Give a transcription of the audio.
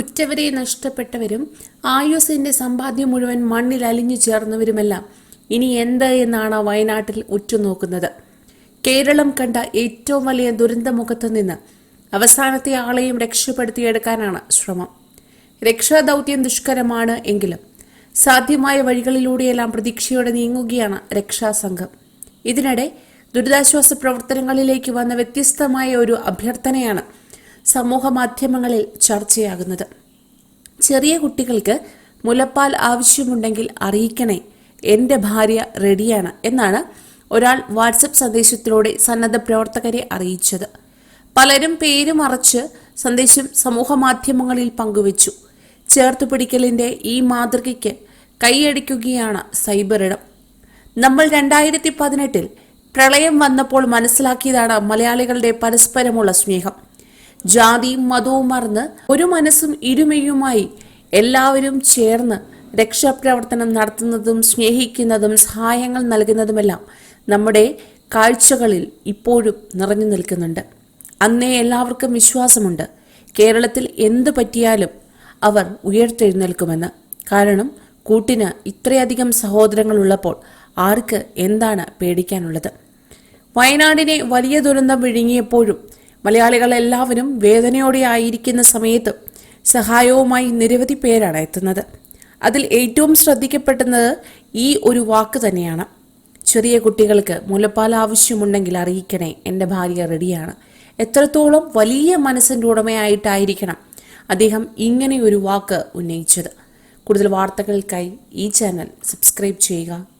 ഉറ്റവരെ നഷ്ടപ്പെട്ടവരും ആയുസിന്റെ സമ്പാദ്യം മുഴുവൻ മണ്ണിൽ അലിഞ്ഞു ചേർന്നവരുമെല്ലാം ഇനി എന്ത് എന്നാണ് വയനാട്ടിൽ ഉറ്റുനോക്കുന്നത്. കേരളം കണ്ട ഏറ്റവും വലിയ ദുരന്തമുഖത്ത് നിന്ന് അവസാനത്തെ ആളെയും രക്ഷപ്പെടുത്തിയെടുക്കാനാണ് ശ്രമം. രക്ഷാദൗത്യം ദുഷ്കരമാണ് എങ്കിലും സാധ്യമായ വഴികളിലൂടെയെല്ലാം പ്രതീക്ഷയോടെ നീങ്ങുകയാണ് രക്ഷാസംഘം. ഇതിനിടെ ദുരിതാശ്വാസ പ്രവർത്തനങ്ങളിലേക്ക് വന്ന വ്യത്യസ്തമായ ഒരു അഭ്യർത്ഥനയാണ് സമൂഹ മാധ്യമങ്ങളിൽ ചർച്ചയാകുന്നത്. ചെറിയ കുട്ടികൾക്ക് മുലപ്പാൽ ആവശ്യമുണ്ടെങ്കിൽ അറിയിക്കണേ എന്റെ ഭാര്യ റെഡിയാണ് എന്നാണ് ഒരാൾ വാട്സപ്പ് സന്ദേശത്തിലൂടെ സന്നദ്ധ പ്രവർത്തകരെ അറിയിച്ചത്. പലരും പേര് മറച്ച് സന്ദേശം സമൂഹ മാധ്യമങ്ങളിൽ പങ്കുവച്ചു. ചേർത്ത് പിടിക്കലിന്റെ ഈ മാതൃകയ്ക്ക് കൈയടിക്കുകയാണ് സൈബറിടം. നമ്മൾ രണ്ടായിരത്തി പതിനെട്ടിൽ പ്രളയം വന്നപ്പോൾ മനസ്സിലാക്കിയതാണ് മലയാളികളുടെ പരസ്പരമുള്ള സ്നേഹം. ജാതിയും മതവും മറന്ന് ഒരു മനസ്സും ഇരുമയുമായി എല്ലാവരും ചേർന്ന് രക്ഷാപ്രവർത്തനം നടത്തുന്നതും സ്നേഹിക്കുന്നതും സഹായങ്ങൾ നൽകുന്നതുമെല്ലാം നമ്മുടെ കാഴ്ചകളിൽ ഇപ്പോഴും നിറഞ്ഞു നിൽക്കുന്നുണ്ട്. അന്നേ എല്ലാവർക്കും വിശ്വാസമുണ്ട്. കേരളത്തിൽ എന്തു പറ്റിയാലും അവർ ഉയർത്തെഴുന്നേൽക്കുമെന്ന്. കാരണം കൂട്ടിന് ഇത്രയധികം സഹോദരങ്ങളുള്ളപ്പോൾ ആർക്ക് എന്താണ് പേടിക്കാനുള്ളത്? വയനാടിനെ വലിയ ദുരന്തം വിഴുങ്ങിയപ്പോഴും മലയാളികൾ എല്ലാവരും വേദനയോടെ ആയിരിക്കുന്ന സമയത്ത് സഹായവുമായി നിരവധി പേരാണ് എത്തുന്നത്. അതിൽ ഏറ്റവും ശ്രദ്ധിക്കപ്പെടുന്നത് ഈ ഒരു വാക്ക് തന്നെയാണ്. ചെറിയ കുട്ടികൾക്ക് മുലപ്പാൽ ആവശ്യമുണ്ടെങ്കിൽ അറിയിക്കണേ എന്റെ ഭാര്യ റെഡിയാണ്. എത്രത്തോളം വലിയ മനസ്സിന്റെ ഉടമയായിട്ടായിരിക്കണം അദ്ദേഹം ഇങ്ങനെ ഒരു വാക്ക് ഉന്നയിച്ചത്. കൂടുതൽ വാർത്തകൾക്കായി ഈ ചാനൽ സബ്സ്ക്രൈബ് ചെയ്യുക.